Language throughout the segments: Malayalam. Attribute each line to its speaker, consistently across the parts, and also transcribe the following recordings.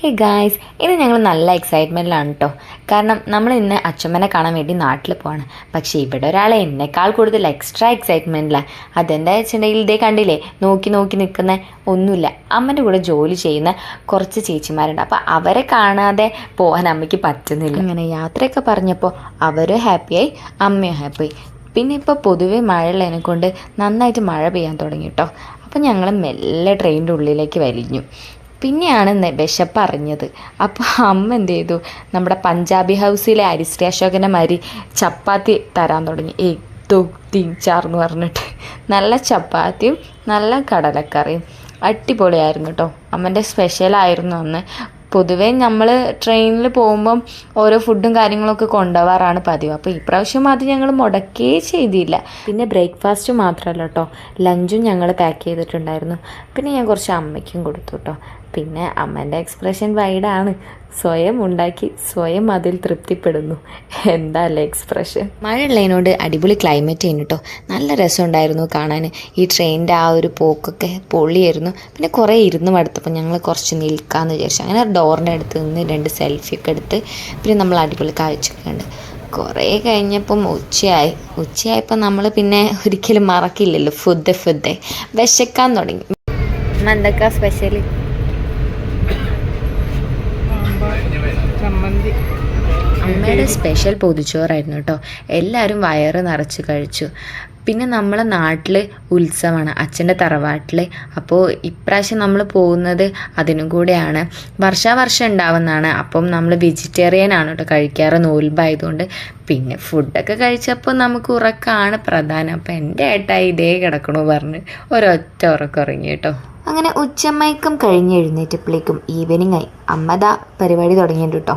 Speaker 1: ഹേ ഗായ്സ് ഇന്ന് ഞങ്ങൾ നല്ല എക്സൈറ്റ്മെന്റിലാണ് കേട്ടോ കാരണം നമ്മൾ ഇന്ന് അച്ഛമ്മനെ കാണാൻ വേണ്ടി നാട്ടിൽ പോവാണ്. പക്ഷേ ഇവിടെ ഒരാളെ എന്നെക്കാൾ കൂടുതൽ എക്സ്ട്രാ എക്സൈറ്റ്മെന്റിലാണ് അതെന്താ വെച്ചിട്ടുണ്ടെങ്കിൽ ഇതേ കണ്ടില്ലേ നോക്കി നോക്കി നിൽക്കുന്ന ഒന്നുമില്ല. അമ്മന്റെ കൂടെ ജോലി ചെയ്യുന്ന കുറച്ച് ചേച്ചിമാരുണ്ട്. അപ്പോൾ അവരെ കാണാതെ പോകാൻ അമ്മയ്ക്ക് പറ്റുന്നില്ല. അങ്ങനെ യാത്രയൊക്കെ പറഞ്ഞപ്പോൾ അവരും ഹാപ്പിയായി അമ്മയും ഹാപ്പിയായി പിന്നെ ഇപ്പോൾ പൊതുവേ മഴയുള്ളതിനെ കൊണ്ട് നന്നായിട്ട് മഴ പെയ്യാൻ തുടങ്ങി കേട്ടോ അപ്പോൾ ഞങ്ങൾ മെല്ലെ ട്രെയിനിന്റെ ഉള്ളിലേക്ക് വലിഞ്ഞു. പിന്നെയാണ് വിശപ്പ് അറിഞ്ഞത് അപ്പോൾ അമ്മ എന്ത് ചെയ്തു നമ്മുടെ പഞ്ചാബി ഹൗസിലെ അരിശ്രീ അശോകനെ മാതിരി ചപ്പാത്തി തരാൻ തുടങ്ങി. ഏയ് ദോ ചാർന്ന് പറഞ്ഞിട്ട്. നല്ല ചപ്പാത്തിയും നല്ല കടലക്കറിയും. അടിപൊളിയായിരുന്നു കേട്ടോ അമ്മന്റെ സ്പെഷ്യലായിരുന്നു അന്ന്. പൊതുവേ നമ്മൾ ട്രെയിനിൽ പോകുമ്പം ഓരോ ഫുഡും കാര്യങ്ങളൊക്കെ കൊണ്ടുപോകാറാണ് പതിവ്. അപ്പോൾ ഇപ്രാവശ്യം അത് ഞങ്ങൾ മുടക്കേ ചെയ്തില്ല. പിന്നെ ബ്രേക്ക്ഫാസ്റ്റ് മാത്രമല്ല കേട്ടോ ലഞ്ചും ഞങ്ങൾ പാക്ക് ചെയ്തിട്ടുണ്ടായിരുന്നു. പിന്നെ ഞാൻ കുറച്ച് അമ്മയ്ക്കും കൊടുത്തു കേട്ടോ പിന്നെ അമ്മേന്റെ എക്സ്പ്രഷൻ വൈഡാണ് സ്വയം ഉണ്ടാക്കി സ്വയം അതിൽ തൃപ്തിപ്പെടുന്നു. എന്താ അല്ലേ എക്സ്പ്രഷൻ മഴയുള്ളതിനോട് അടിപൊളി ക്ലൈമറ്റ് ചെയ്യുന്നു കേട്ടോ നല്ല രസമുണ്ടായിരുന്നു കാണാൻ. ഈ ട്രെയിനിന്റെ ആ ഒരു പോക്കൊക്കെ പൊള്ളിയായിരുന്നു. പിന്നെ കുറേ ഇരുന്ന് മടുത്തപ്പോൾ ഞങ്ങൾ കുറച്ച് നിൽക്കാമെന്ന് വിചാരിച്ചു. അങ്ങനെ ഡോറിന്റെ അടുത്ത് നിന്ന് രണ്ട് സെൽഫിയൊക്കെ എടുത്ത് പിന്നെ നമ്മൾ അടിപൊളി കാഴ്ചയൊക്കെ ഉണ്ട് കുറേ കഴിഞ്ഞപ്പം ഉച്ചയായി. ഉച്ചയായപ്പോൾ നമ്മൾ പിന്നെ ഒരിക്കലും മറക്കില്ലല്ലോ. ഫുഡ് ഫുഡ് വിശക്കാൻ തുടങ്ങി. എന്തൊക്കെ സ്പെഷ്യൽ
Speaker 2: ചമ്മന്തി.
Speaker 1: അമ്മയുടെ സ്പെഷ്യൽ പൊതിച്ചോറായിരുന്നു കേട്ടോ. എല്ലാവരും വയറ് നിറച്ച് കഴിച്ചു. പിന്നെ നമ്മളെ നാട്ടിൽ ഉത്സവമാണ് അച്ഛന്റെ തറവാട്ടിൽ അപ്പോൾ ഇപ്രാവശ്യം നമ്മൾ പോകുന്നത് അതിനും കൂടെയാണ്. വർഷാവർഷം ഉണ്ടാവുന്നതാണ്. അപ്പം നമ്മൾ വെജിറ്റേറിയൻ ആണ് കേട്ടോ കഴിക്കാറ് നോൽബായതുകൊണ്ട്. പിന്നെ ഫുഡൊക്കെ കഴിച്ചപ്പോൾ നമുക്ക് ഉറക്കമാണ് പ്രധാനം. അപ്പം എന്റെ ഏട്ടായി ഇതേ കിടക്കണു പറഞ്ഞ് ഒരൊറ്റ ഉറക്കം ഉറങ്ങി കേട്ടോ അങ്ങനെ ഉച്ചമയക്കം കഴിഞ്ഞ് എഴുന്നേറ്റപ്പോഴേക്കും ഈവനിങ് ആയി. അമ്മത പരിപാടി തുടങ്ങിയിട്ടുണ്ട് കേട്ടോ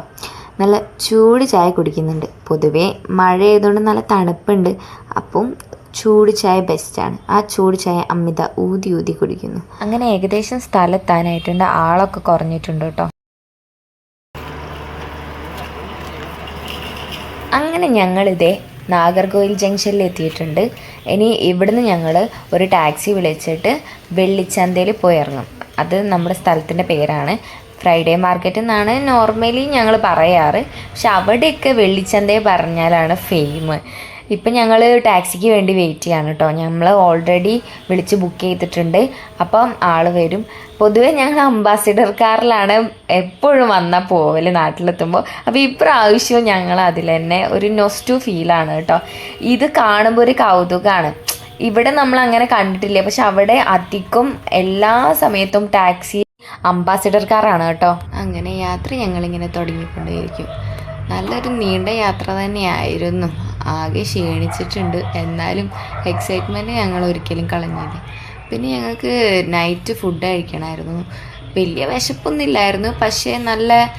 Speaker 1: നല്ല ചൂട് ചായ കുടിക്കുന്നുണ്ട്. പൊതുവേ മഴ ആയതുകൊണ്ട് നല്ല തണുപ്പുണ്ട്. അപ്പം ചൂട് ചായ ബെസ്റ്റാണ് ആ ചൂട് ചായ അമിത ഊതി ഊതി കുടിക്കുന്നു. അങ്ങനെ ഏകദേശം സ്ഥലത്താനായിട്ടുണ്ട്. ആളൊക്കെ കുറഞ്ഞിട്ടുണ്ട് കേട്ടോ. അങ്ങനെ ഞങ്ങളിതേ നാഗർകോയിൽ ജംഗ്ഷനിൽ എത്തിയിട്ടുണ്ട്. ഇനി ഇവിടുന്ന് ഞങ്ങൾ ഒരു ടാക്സി വിളിച്ചിട്ട് വെള്ളിച്ചന്തയിൽ പോയി ഇറങ്ങും. അത് നമ്മുടെ സ്ഥലത്തിന്റെ പേരാണ്. ഫ്രൈഡേ മാർക്കറ്റ് എന്നാണ് നോർമലി ഞങ്ങൾ പറയാറ്. പക്ഷെ അവിടെയൊക്കെ വെള്ളിച്ചന്തയെ പറഞ്ഞാലാണ് ഫെയിം ഇപ്പം ഞങ്ങൾ ടാക്സിക്ക് വേണ്ടി വെയിറ്റ് ചെയ്യാണ് കേട്ടോ നമ്മൾ ഓൾറെഡി വിളിച്ച് ബുക്ക് ചെയ്തിട്ടുണ്ട്. അപ്പം ആൾ വരും. പൊതുവെ ഞങ്ങൾ അംബാസിഡർ കാറിലാണ് എപ്പോഴും വന്നാൽ പോവൽ നാട്ടിലെത്തുമ്പോൾ അപ്പോൾ ഇപ്രാവശ്യം ഞങ്ങൾ അതിൽ തന്നെ ഒരു നൊസ്റ്റു ഫീലാണ് കേട്ടോ ഇത് കാണുമ്പോൾ ഒരു കൗതുകമാണ് ഇവിടെ നമ്മൾ അങ്ങനെ കണ്ടിട്ടില്ല. പക്ഷെ അവിടെ അധികം എല്ലാ സമയത്തും ടാക്സി അംബാസിഡർ കാറാണ് കേട്ടോ അങ്ങനെ യാത്ര ഞങ്ങളിങ്ങനെ തുടങ്ങിക്കൊണ്ടേയിരിക്കും. നല്ലൊരു നീണ്ട യാത്ര തന്നെയായിരുന്നു. ആകെ ക്ഷീണിച്ചിട്ടുണ്ട്. എന്നാലും എക്സൈറ്റ്മെന്റ് ഞങ്ങൾ ഒരിക്കലും കളഞ്ഞില്ല. പിന്നെ ഞങ്ങൾക്ക് നൈറ്റ് ഫുഡ് കഴിക്കണമായിരുന്നു. വലിയ വിശപ്പൊന്നുമില്ലായിരുന്നു. പക്ഷേ നല്ല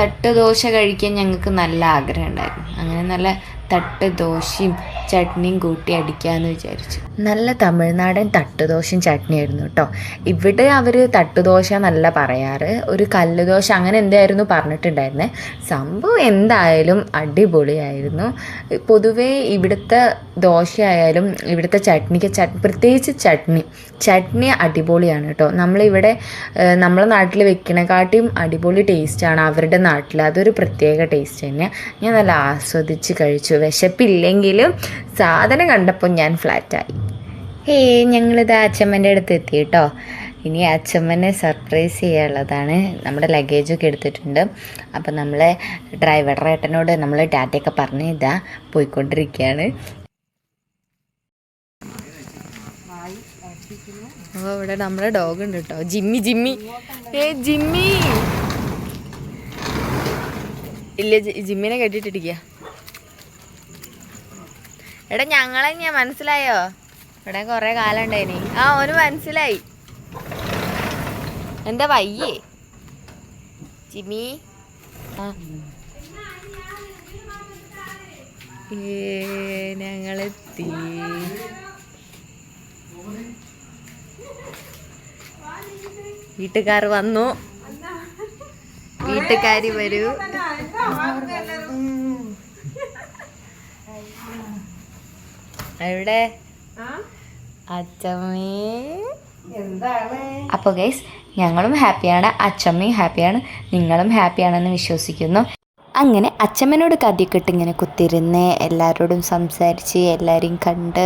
Speaker 1: തട്ട് ദോശ കഴിക്കാൻ ഞങ്ങൾക്ക് നല്ല ആഗ്രഹം ഉണ്ടായിരുന്നു അങ്ങനെ നല്ല തട്ട് ദോശയും ചട്നിയും കൂട്ടി അടിക്കാമെന്ന് വിചാരിച്ചു. നല്ല തമിഴ്നാടൻ തട്ട് തട്ടുദോശയും ചട്നിയായിരുന്നു കേട്ടോ ഇവിടെ അവർ തട്ടുദോശ നല്ല പറയാറ്. ഒരു കല്ല് ദോശ അങ്ങനെ എന്തായിരുന്നു പറഞ്ഞിട്ടുണ്ടായിരുന്നത് സംഭവം എന്തായാലും അടിപൊളിയായിരുന്നു. പൊതുവേ ഇവിടുത്തെ ദോശയായാലും ഇവിടുത്തെ ചട്നിക്ക് ചട് പ്രത്യേകിച്ച് ചട്നി ചട്നി അടിപൊളിയാണ് കേട്ടോ. നമ്മളിവിടെ നമ്മളെ നാട്ടിൽ വെക്കണേക്കാട്ടിയും അടിപൊളി ടേസ്റ്റാണ് അവരുടെ നാട്ടിൽ അതൊരു പ്രത്യേക ടേസ്റ്റ് തന്നെയാണ് ഞാൻ നല്ല ആസ്വദിച്ച് കഴിച്ചു. വിശപ്പില്ലെങ്കിലും സാധനം കണ്ടപ്പോൾ ഞാൻ ഫ്ലാറ്റായി. ഹേ ഞങ്ങളിത് അച്ഛമ്മന്റെ അടുത്ത് എത്തി കേട്ടോ. ഇനി അച്ഛമ്മനെ സർപ്രൈസ് ചെയ്യാനുള്ളതാണ്. നമ്മുടെ ലഗേജൊക്കെ എടുത്തിട്ടുണ്ട്. അപ്പം നമ്മളെ ഡ്രൈവർ ഏട്ടനോട് നമ്മൾ ടാറ്റയൊക്കെ പറഞ്ഞ് ഇതാ പോയിക്കൊണ്ടിരിക്കുകയാണ്. അപ്പോൾ ഇവിടെ നമ്മുടെ ഡോഗ് ഉണ്ട് കേട്ടോ ജിമ്മി ജിമ്മി. ഏ ജിമ്മി. ഇല്ല ജിമ്മിനെ കെട്ടിട്ടിരിക്കുക എടാ ഞങ്ങളെ ഞാൻ മനസ്സിലായോ? ഇവിടെ കുറേ കാലം ഉണ്ടായിനി. ആ ഓന് മനസ്സിലായി. എന്താ വയ്യേ? ജിമ്മി? ആ. ഞങ്ങളെത്തി. വീട്ടുകാർ വന്നു. വീട്ടുകാരി വരൂ. എവിടെ? അച്ചമ്മേ. അപ്പോൾ ഗൈസ് ഞങ്ങളും ഹാപ്പിയാണ് അച്ചമ്മയും ഹാപ്പിയാണ് നിങ്ങളും ഹാപ്പിയാണെന്ന് വിശ്വസിക്കുന്നു. അങ്ങനെ അച്ഛമ്മനോട് കഥയൊക്കെ ഇങ്ങനെ കുത്തിരുന്ന് എല്ലാവരോടും സംസാരിച്ച് എല്ലാവരെയും കണ്ട്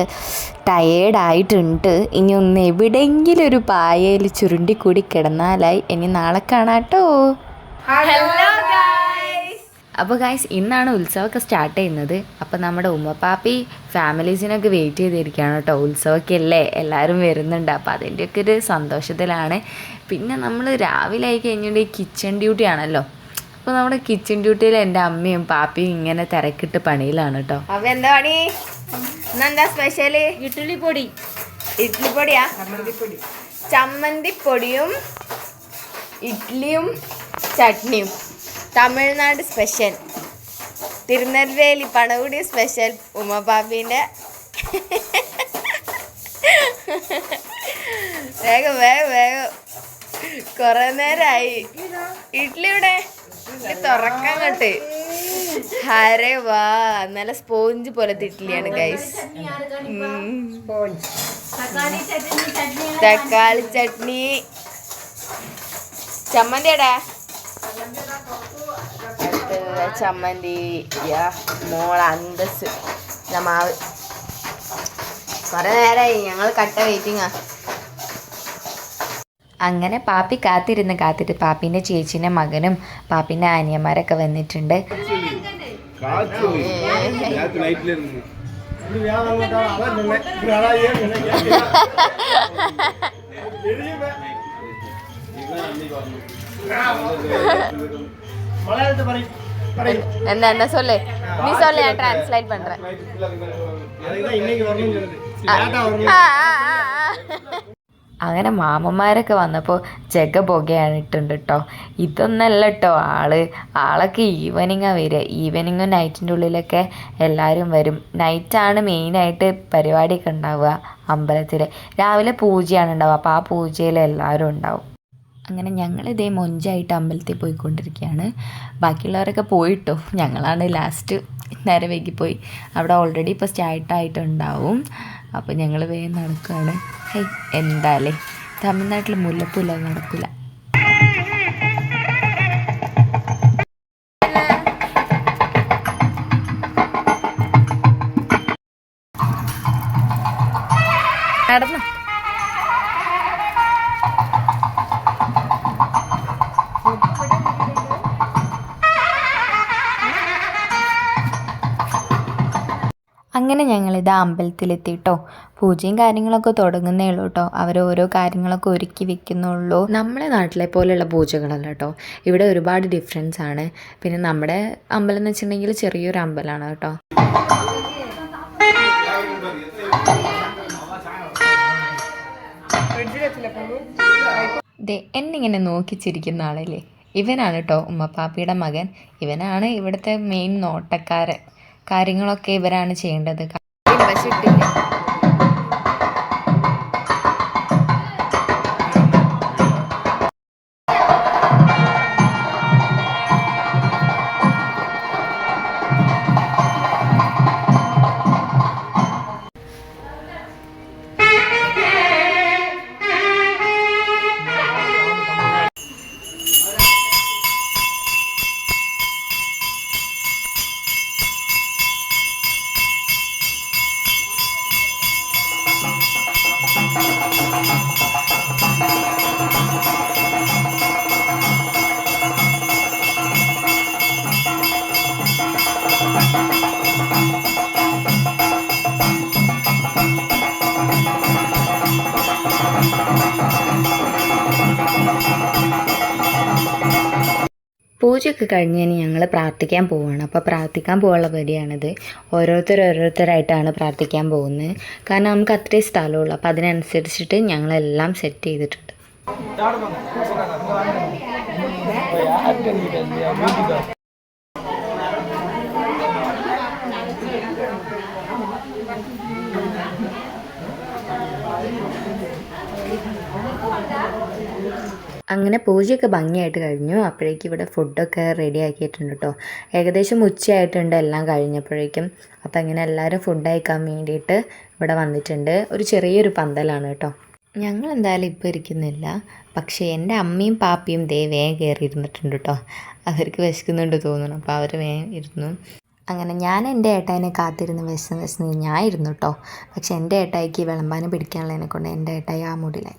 Speaker 1: ടയേർഡായിട്ടുണ്ട് ഇനി ഒന്ന് എവിടെയെങ്കിലും ഒരു പായയിൽ ചുരുണ്ടിക്കൂടി കിടന്നാലായി. ഇനി നാളെ കാണാട്ടോ. ഹലോ അപ്പോൾ ഗായ്സ് ഇന്നാണ് ഉത്സവമൊക്കെ സ്റ്റാർട്ട് ചെയ്യുന്നത്. അപ്പോൾ നമ്മുടെ ഉമ്മപ്പാപ്പി ഫാമിലീസിനൊക്കെ വെയിറ്റ് ചെയ്തിരിക്കുകയാണ് കേട്ടോ. ഉത്സവമൊക്കെ അല്ലേ? എല്ലാവരും വരുന്നുണ്ട്. അപ്പോൾ അതിന്റെയൊക്കെ ഒരു സന്തോഷത്തിലാണ്. പിന്നെ നമ്മൾ രാവിലെ ആയി കഴിഞ്ഞിട്ട് ഈ കിച്ചൺ ഡ്യൂട്ടി ആണല്ലോ. അപ്പോൾ നമ്മുടെ കിച്ചൺ ഡ്യൂട്ടിയിൽ എന്റെ അമ്മയും പാപ്പിയും ഇങ്ങനെ തിരക്കിട്ട് പണിയിലാണ് കേട്ടോ
Speaker 2: അപ്പൊ എന്താ പണി? ഇന്നെന്താ സ്പെഷ്യൽ
Speaker 3: ഇഡ്ഡലി പൊടി
Speaker 2: ഇഡ്ഡലി പൊടിയാ ചമ്മന്തി പൊടിയും ഇഡ്ഡലിയും ചട്നിയും. തമിഴ്നാട് സ്പെഷ്യൽ തിരുനെൽവേലി പണകുടി സ്പെഷ്യൽ ഉമ്മപ്പാപ്പീന്റെ വേഗം വേഗം വേഗം. കുറേ നേരമായി ഇഡ്ഡലി ഇവിടെ തുറക്കാൻ ഹരേ വാ. നല്ല സ്പോഞ്ച് പോലത്തെ ഇഡ്ഡലിയാണ് ഗൈസ് തക്കാളി ചട്നി. ചമ്മന്തിയാടാ. ചമ്മന്തി. മോള അന്തസ് മാവ്. കുറെ നേരമായി ഞങ്ങൾ കട്ട വെയിറ്റിങ്ങാ
Speaker 1: അങ്ങനെ പാപ്പി കാത്തിരുന്ന് കാത്തിട്ട് പാപ്പിൻ്റെ ചേച്ചീൻ്റെ മകനും പാപ്പിൻ്റെ അനിയന്മാരൊക്കെ വന്നിട്ടുണ്ട്
Speaker 4: காற்று நேற்று நைட்ல இருந்து
Speaker 2: என்ன என்ன சொல்லு நீ சொல்லு நான் டிரான்ஸ்லேட் பண்றேன்
Speaker 1: അങ്ങനെ മാമന്മാരൊക്കെ വന്നപ്പോൾ ജഗ പുകയാണിട്ടുണ്ട് കേട്ടോ ഇതൊന്നല്ല കേട്ടോ ആൾ. ആളൊക്കെ ഈവനിങ്ങാണ് വരിക. ഈവനിങ്ങും നൈറ്റിന്റെ ഉള്ളിലൊക്കെ എല്ലാവരും വരും. നൈറ്റാണ് മെയിനായിട്ട് പരിപാടിയൊക്കെ ഉണ്ടാവുക അമ്പലത്തിൽ രാവിലെ പൂജയാണ് ഉണ്ടാവുക. അപ്പോൾ ആ പൂജയിൽ എല്ലാവരും ഉണ്ടാവും. അങ്ങനെ ഞങ്ങൾ ഇതേ മൊഞ്ചായിട്ട് അമ്പലത്തിൽ പോയിക്കൊണ്ടിരിക്കുകയാണ്. ബാക്കിയുള്ളവരൊക്കെ പോയിട്ടോ? ഞങ്ങളാണ് ലാസ്റ്റ് നേരെ പോയി. അവിടെ ഓൾറെഡി ഇപ്പോൾ സ്റ്റാർട്ടായിട്ടുണ്ടാവും. അപ്പോൾ ഞങ്ങൾ വേഗം നടക്കുകയാണ് ഹേയ് എന്താലേ തമിഴ്നാട്ടിൽ മുല്ലപ്പൂല നടക്കില്ല അങ്ങനെ ഞങ്ങളിത് അമ്പലത്തിലെത്തിട്ടോ. പൂജയും കാര്യങ്ങളൊക്കെ തുടങ്ങുന്നേ ഉള്ളൂ കേട്ടോ. അവർ ഓരോ കാര്യങ്ങളൊക്കെ ഒരുക്കി വെക്കുന്നുള്ളൂ. നമ്മളെ നാട്ടിലെ പോലെയുള്ള പൂജകളല്ല കേട്ടോ. ഇവിടെ ഒരുപാട് ഡിഫറൻസ് ആണ്. പിന്നെ നമ്മുടെ അമ്പലം എന്ന് വെച്ചിട്ടുണ്ടെങ്കിൽ ചെറിയൊരു അമ്പലമാണ് കേട്ടോ. ദേ എന്നിങ്ങനെ നോക്കിച്ചിരിക്കുന്ന ആളല്ലേ? ഇവനാണ് കേട്ടോ ഉമ്മപ്പാപ്പിയുടെ മകൻ. ഇവനാണ് ഇവിടുത്തെ മെയിൻ നോട്ടക്കാരൻ. കാര്യങ്ങളൊക്കെ ഇവരാണ് ചെയ്യേണ്ടത്.
Speaker 2: പക്ഷെ
Speaker 1: പൂജയൊക്കെ കഴിഞ്ഞ് കഴിഞ്ഞ് ഞങ്ങൾ പ്രാർത്ഥിക്കാൻ പോവുകയാണ് അപ്പോൾ പ്രാർത്ഥിക്കാൻ പോകാനുള്ള പരിയാണിത് ഓരോരുത്തർ ഓരോരുത്തരായിട്ടാണ് പ്രാർത്ഥിക്കാൻ പോകുന്നത്. കാരണം നമുക്ക് അത്രയും സ്ഥലമുള്ളൂ. അപ്പോൾ അതിനനുസരിച്ചിട്ട് ഞങ്ങളെല്ലാം സെറ്റ് ചെയ്തിട്ടുണ്ട്. അങ്ങനെ പൂജയൊക്കെ ഭംഗിയായിട്ട് കഴിഞ്ഞു. അപ്പോഴേക്കും ഇവിടെ ഫുഡൊക്കെ റെഡി ആക്കിയിട്ടുണ്ട് കേട്ടോ ഏകദേശം ഉച്ചയായിട്ടുണ്ട്. എല്ലാം കഴിഞ്ഞപ്പോഴേക്കും അപ്പോൾ അങ്ങനെ എല്ലാവരും ഫുഡ് അയക്കാൻ വേണ്ടിയിട്ട് ഇവിടെ വന്നിട്ടുണ്ട്. ഒരു ചെറിയൊരു പന്തലാണ് കേട്ടോ ഞങ്ങൾ എന്തായാലും ഇപ്പോൾ ഇരിക്കുന്നില്ല. പക്ഷേ എന്റെ അമ്മയും പാപ്പയും ദേ വേഗം കയറി ഇരുന്നിട്ടുണ്ട് കേട്ടോ അവർക്ക് വിശക്കുന്നുണ്ട് തോന്നുന്നു. അപ്പോൾ അവർ വേഗം ഇരുന്നു. അങ്ങനെ ഞാൻ എന്റെ ഏട്ടായിനെ കാത്തിരുന്ന് വിശന്ന് വിശന്ന് ഞാൻ ഇരുന്നു കേട്ടോ പക്ഷേ എന്റെ ഏട്ടായിക്ക് വിളമ്പാനും പിടിക്കാനുള്ളതിനെ കൊണ്ട് എന്റെ ഏട്ടായി ആ മൂടിലായി.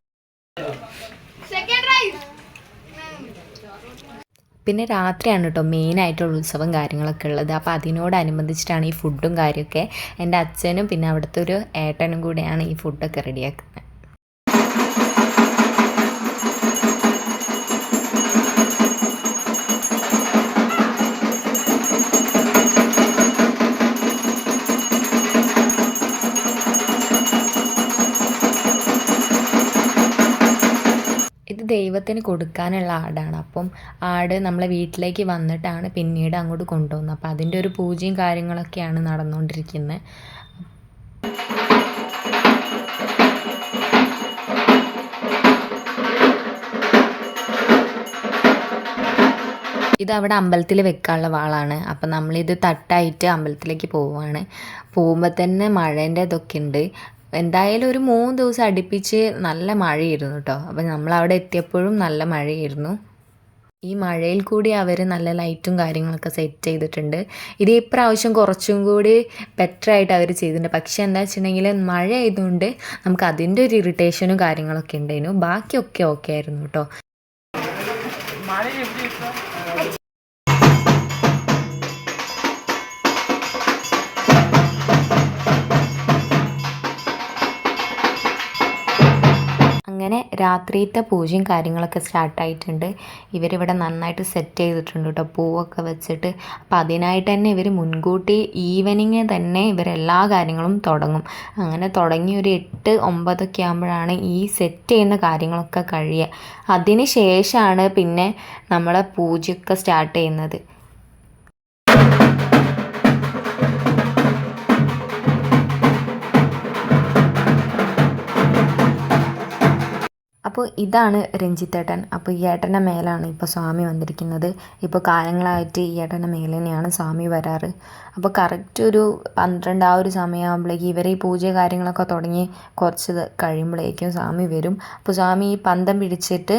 Speaker 1: പിന്നെ രാത്രിയാണ് കേട്ടോ മെയിനായിട്ടുള്ള ഉത്സവം കാര്യങ്ങളൊക്കെ ഉള്ളത്. അപ്പോൾ അതിനോടനുബന്ധിച്ചിട്ടാണ് ഈ ഫുഡും കാര്യമൊക്കെ എന്റെ അച്ഛനും പിന്നെ അവിടുത്തെ ഒരു ഏട്ടനും കൂടെയാണ് ഈ ഫുഡൊക്കെ റെഡിയാക്കുന്നത് ദൈവത്തിന് കൊടുക്കാനുള്ള ആടാണ്. അപ്പം ആട് നമ്മളെ വീട്ടിലേക്ക് വന്നിട്ടാണ് പിന്നീട് അങ്ങോട്ട് കൊണ്ടുപോകുന്നത് അപ്പം അതിന്റെ ഒരു പൂജയും കാര്യങ്ങളൊക്കെയാണ് നടന്നുകൊണ്ടിരിക്കുന്നത്. ഇത് അവിടെ അമ്പലത്തിൽ വെക്കാനുള്ള വാളാണ്. അപ്പം നമ്മളിത് തട്ടായിട്ട് അമ്പലത്തിലേക്ക് പോവുകയാണ്. പോകുമ്പോൾ തന്നെ മഴേന്റെ ഇതൊക്കെ ഉണ്ട്. എന്തായാലും ഒരു മൂന്ന് ദിവസം അടുപ്പിച്ച് നല്ല മഴയായിരുന്നു കേട്ടോ. അപ്പം നമ്മൾ അവിടെ എത്തിയപ്പോഴും നല്ല മഴയായിരുന്നു. ഈ മഴയിൽ കൂടി അവർ നല്ല ലൈറ്റും കാര്യങ്ങളൊക്കെ സെറ്റ് ചെയ്തിട്ടുണ്ട്. ഇത് ഇപ്രാവശ്യം കുറച്ചും കൂടി ബെറ്റർ ആയിട്ട് അവർ ചെയ്തിട്ടുണ്ട്. പക്ഷേ എന്താ വെച്ചിട്ടുണ്ടെങ്കിൽ മഴ ആയതുകൊണ്ട് നമുക്ക് അതിന്റെ ഒരു ഇറിറ്റേഷനും കാര്യങ്ങളൊക്കെ ഉണ്ടായിരുന്നു. ബാക്കിയൊക്കെ ഓക്കെ ആയിരുന്നു കേട്ടോ. അങ്ങനെ രാത്രിയത്തെ പൂജയും കാര്യങ്ങളൊക്കെ സ്റ്റാർട്ടായിട്ടുണ്ട് ഇവരിവിടെ നന്നായിട്ട് സെറ്റ് ചെയ്തിട്ടുണ്ട് കേട്ടോ പൂവൊക്കെ വെച്ചിട്ട്. അപ്പം അതിനായിട്ട് തന്നെ ഇവർ മുൻകൂട്ടി ഈവനിങ് തന്നെ ഇവരെല്ലാ കാര്യങ്ങളും തുടങ്ങും. അങ്ങനെ തുടങ്ങി ഒരു എട്ട് ഒമ്പതൊക്കെ ആകുമ്പോഴാണ് ഈ സെറ്റ് ചെയ്യുന്ന കാര്യങ്ങളൊക്കെ കഴിയുക. അതിന് ശേഷമാണ് പിന്നെ നമ്മളെ പൂജയൊക്കെ സ്റ്റാർട്ട് ചെയ്യുന്നത്. അപ്പോൾ ഇതാണ് രഞ്ജിത്തേട്ടൻ അപ്പോൾ ഈ ഏട്ടന്റെ മേലാണ് ഇപ്പോൾ സ്വാമി വന്നിരിക്കുന്നത്. ഇപ്പോൾ കാലങ്ങളായിട്ട് ഈ ഏട്ടന്റെ മേലെ തന്നെയാണ് സ്വാമി വരാറ്. അപ്പോൾ കറക്റ്റ് ഒരു പന്ത്രണ്ട് ആ ഒരു സമയമാകുമ്പോഴേക്ക് ഇവർ ഈ പൂജ കാര്യങ്ങളൊക്കെ തുടങ്ങി കുറച്ച് കഴിയുമ്പോഴേക്കും സ്വാമി വരും. അപ്പോൾ സ്വാമി ഈ പന്തം പിടിച്ചിട്ട്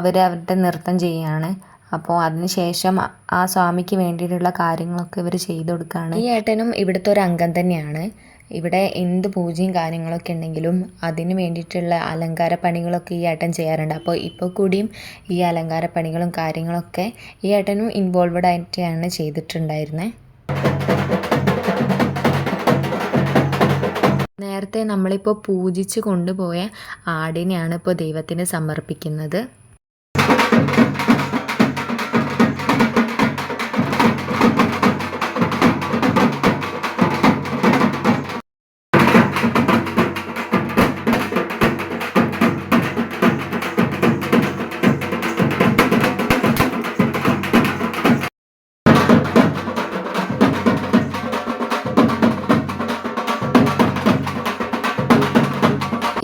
Speaker 1: അവർ അവരുടെ നൃത്തം ചെയ്യുകയാണ്. അപ്പോൾ അതിനുശേഷം ആ സ്വാമിക്ക് വേണ്ടിയിട്ടുള്ള കാര്യങ്ങളൊക്കെ ഇവർ ചെയ്തു കൊടുക്കുകയാണ്. ഈ ഏട്ടനും ഇവിടുത്തെ ഒരു അംഗം തന്നെയാണ്. ഇവിടെ എന്ത് പൂജയും കാര്യങ്ങളൊക്കെ ഉണ്ടെങ്കിലും അതിന് വേണ്ടിയിട്ടുള്ള അലങ്കാര പണികളൊക്കെ ഈ ഏട്ടൻ ചെയ്യാറുണ്ട്. അപ്പോൾ ഇപ്പോൾ കൂടിയും ഈ അലങ്കാര പണികളും കാര്യങ്ങളൊക്കെ ഈ ഏട്ടനും ഇൻവോൾവഡ് ആയിട്ടാണ് ചെയ്തിട്ടുണ്ടായിരുന്നത് നേരത്തെ നമ്മളിപ്പോൾ പൂജിച്ച് കൊണ്ടുപോയ ആടിനെയാണ് ഇപ്പോൾ ദൈവത്തിന് സമർപ്പിക്കുന്നത്.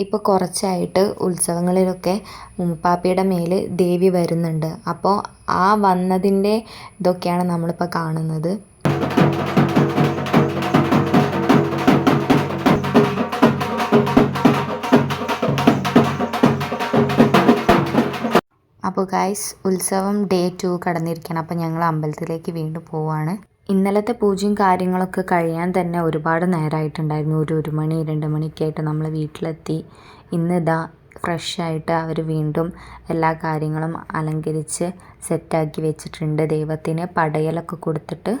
Speaker 1: ഇപ്പോൾ കുറച്ചായിട്ട് ഉത്സവങ്ങളിലൊക്കെ ഉമ്പാപ്പിയുടെ മേൽ ദേവി വരുന്നുണ്ട്. അപ്പോൾ ആ വന്നതിന്റെ ഇതൊക്കെയാണ് നമ്മളിപ്പോൾ കാണുന്നത്. അപ്പോൾ ഗൈസ് ഉത്സവം ഡേ ടു കടന്നിരിക്കുകയാണ് അപ്പോൾ ഞങ്ങൾ അമ്പലത്തിലേക്ക് വീണ്ടും പോവാണ്. ഇന്നലത്തെ പൂജയും കാര്യങ്ങളൊക്കെ കഴിയാൻ തന്നെ ഒരുപാട് നേരമായിട്ടുണ്ടായിരുന്നു ഒരു ഒരു മണി രണ്ട് മണിക്കായിട്ട് നമ്മൾ വീട്ടിലെത്തി. ഇന്ന് ഇതാ ഫ്രഷായിട്ട് അവർ വീണ്ടും എല്ലാ കാര്യങ്ങളും അലങ്കരിച്ച് സെറ്റാക്കി വെച്ചിട്ടുണ്ട്. ദൈവത്തിന് പടയലൊക്കെ കൊടുത്തിട്ട്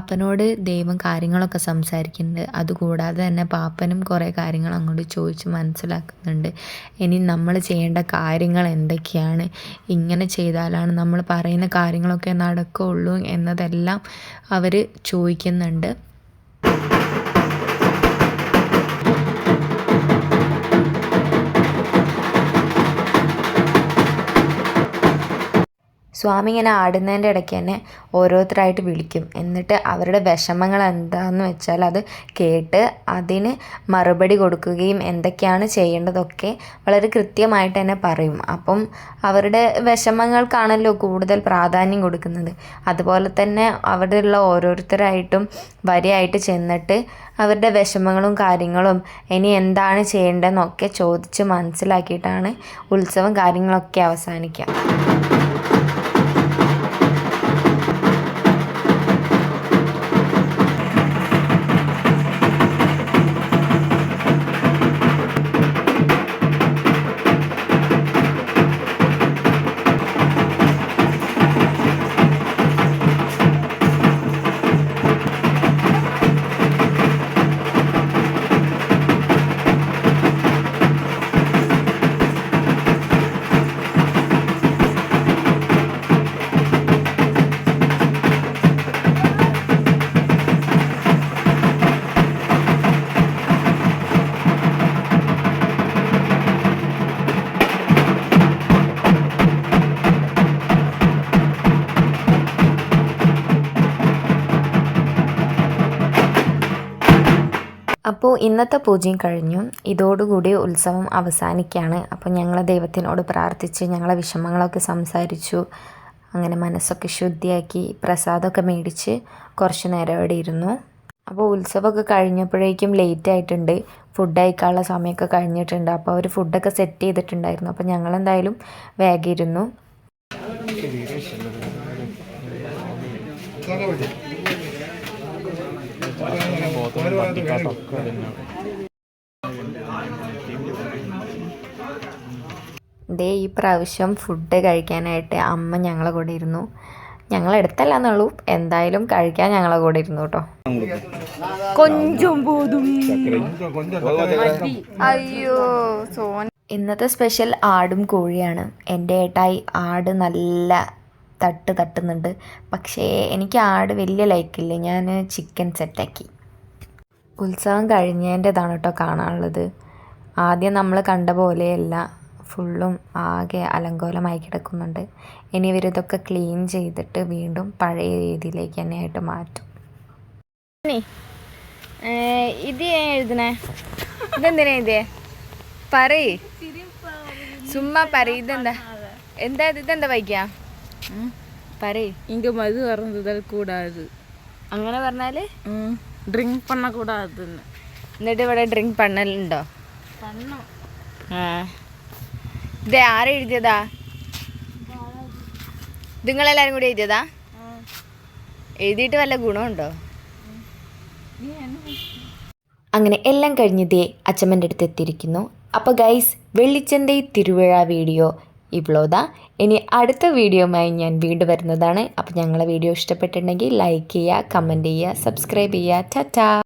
Speaker 1: പാപ്പനോട് ദൈവം കാര്യങ്ങളൊക്കെ സംസാരിക്കുന്നുണ്ട്. അതുകൂടാതെ തന്നെ പാപ്പനും കുറേ കാര്യങ്ങൾ അങ്ങോട്ട് ചോദിച്ച് മനസ്സിലാക്കുന്നുണ്ട്. ഇനി നമ്മൾ ചെയ്യേണ്ട കാര്യങ്ങൾ എന്തൊക്കെയാണ്? ഇങ്ങനെ ചെയ്താലാണ് നമ്മൾ പറയുന്ന കാര്യങ്ങളൊക്കെ നടക്കുകയുള്ളൂ എന്നതെല്ലാം അവർ ചോദിക്കുന്നുണ്ട്. സ്വാമി ഇങ്ങനെ ആടുന്നതിന്റെ ഇടയ്ക്ക് തന്നെ ഓരോരുത്തരായിട്ട് വിളിക്കും. എന്നിട്ട് അവരുടെ വിഷമങ്ങൾ എന്താണെന്ന് വെച്ചാൽ അത് കേട്ട് അതിന് മറുപടി കൊടുക്കുകയും എന്തൊക്കെയാണ് ചെയ്യേണ്ടതൊക്കെ വളരെ കൃത്യമായിട്ട് തന്നെ പറയും. അപ്പം അവരുടെ വിഷമങ്ങൾക്കാണല്ലോ കൂടുതൽ പ്രാധാന്യം കൊടുക്കുന്നത്. അതുപോലെ തന്നെ അവിടെയുള്ള ഓരോരുത്തരായിട്ടും വരിയായിട്ട് ചെന്നിട്ട് അവരുടെ വിഷമങ്ങളും കാര്യങ്ങളും ഇനി എന്താണ് ചെയ്യേണ്ടതെന്നൊക്കെ ചോദിച്ച് മനസ്സിലാക്കിയിട്ടാണ് ഉത്സവം കാര്യങ്ങളൊക്കെ അവസാനിക്കുക. അപ്പോൾ ഇന്നത്തെ പൂജയും കഴിഞ്ഞു. ഇതോടുകൂടി ഉത്സവം അവസാനിക്കുകയാണ്. അപ്പോൾ ഞങ്ങൾ ദൈവത്തിനോട് പ്രാർത്ഥിച്ച് ഞങ്ങളെ വിഷമങ്ങളൊക്കെ സംസാരിച്ചു. അങ്ങനെ മനസ്സൊക്കെ ശുദ്ധിയാക്കി പ്രസാദമൊക്കെ മേടിച്ച് കുറച്ച് നേരം അവിടെ ഇരുന്നു. അപ്പോൾ ഉത്സവമൊക്കെ കഴിഞ്ഞപ്പോഴേക്കും ലേറ്റ് ആയിട്ടുണ്ട്. ഫുഡ് അയക്കാനുള്ള സമയമൊക്കെ കഴിഞ്ഞിട്ടുണ്ട്. അപ്പോൾ അവർ ഫുഡൊക്കെ സെറ്റ് ചെയ്തിട്ടുണ്ടായിരുന്നു. അപ്പോൾ ഞങ്ങളെന്തായാലും വേഗം ദേ ഈ പ്രാവശ്യം ഫുഡ് കഴിക്കാനായിട്ട് അമ്മ ഞങ്ങളെ കൂടെ ഇരുന്നു. ഞങ്ങൾ എടുത്തല്ല എന്നുള്ളൂ എന്തായാലും കഴിക്കാൻ ഞങ്ങളെ കൂടെ ഇരുന്നു കേട്ടോ. കൊഞ്ചും പോതും.
Speaker 2: അയ്യോ സോൻ.
Speaker 1: ഇന്നത്തെ സ്പെഷ്യൽ ആടും കോഴിയാണ്. എന്റെ ഏട്ടായി ആട് നല്ല തട്ട് തട്ടുന്നുണ്ട്. പക്ഷേ എനിക്ക് ആട് വലിയ ലൈക്കില്ല. ഞാൻ ചിക്കൻ സെറ്റാക്കി. ഉത്സവം കഴിഞ്ഞതിന്റെതാണ് കേട്ടോ കാണാനുള്ളത്. ആദ്യം നമ്മൾ കണ്ട പോലെയല്ല ഫുള്ളും ആകെ അലങ്കോലമായി കിടക്കുന്നുണ്ട്. ഇനി ഇവരിതൊക്കെ ക്ലീൻ ചെയ്തിട്ട് വീണ്ടും പഴയ രീതിയിലേക്ക് തന്നെ ആയിട്ട് മാറ്റും.
Speaker 2: ഇത് എഴുതണേ ഇതെന്തിനാ എഴുതിയേ പറയ്. ചുമ്മാ പറ ഇതെന്താ? എന്താ ഇതെന്താ വൈക്ക പറയ.
Speaker 3: ഇങ്ങ മത് പറഞ്ഞത് കൂടാതെ.
Speaker 2: അങ്ങനെ പറഞ്ഞാൽ?
Speaker 3: ட்ரிங்க் பண்ணக்கூடாதுன்னு
Speaker 2: എന്നിട്ട് ഇവിടെ ഡ്രിങ്ക് പണ്ണലുണ്ടോ ആ ഇത് ആര് എഴുതിയതാ ഇത് നിങ്ങളെല്ലാരും കൂടി എഴുതിയതാ എഴുതിയിട്ട് വല്ല ഗുണമുണ്ടോ
Speaker 1: അങ്ങനെ എല്ലാം കഴിഞ്ഞ് ദേ അച്ചമ്മൻ്റെ അടുത്ത് എത്തിയിരിക്കുന്നു അപ്പോൾ ഗൈസ് വെള്ളിച്ചന്തി തിരുവിഴ വീഡിയോ ഇവ്ളോതാ ഇനി അടുത്ത വീഡിയോയുമായി ഞാൻ വീണ്ടും വരുന്നതാണ്. അപ്പോൾ ഞങ്ങളെ വീഡിയോ ഇഷ്ടപ്പെട്ടിട്ടുണ്ടെങ്കിൽ ലൈക്ക് ചെയ്യുക കമന്റ് ചെയ്യുക സബ്സ്ക്രൈബ് ചെയ്യുക. ടാറ്റാ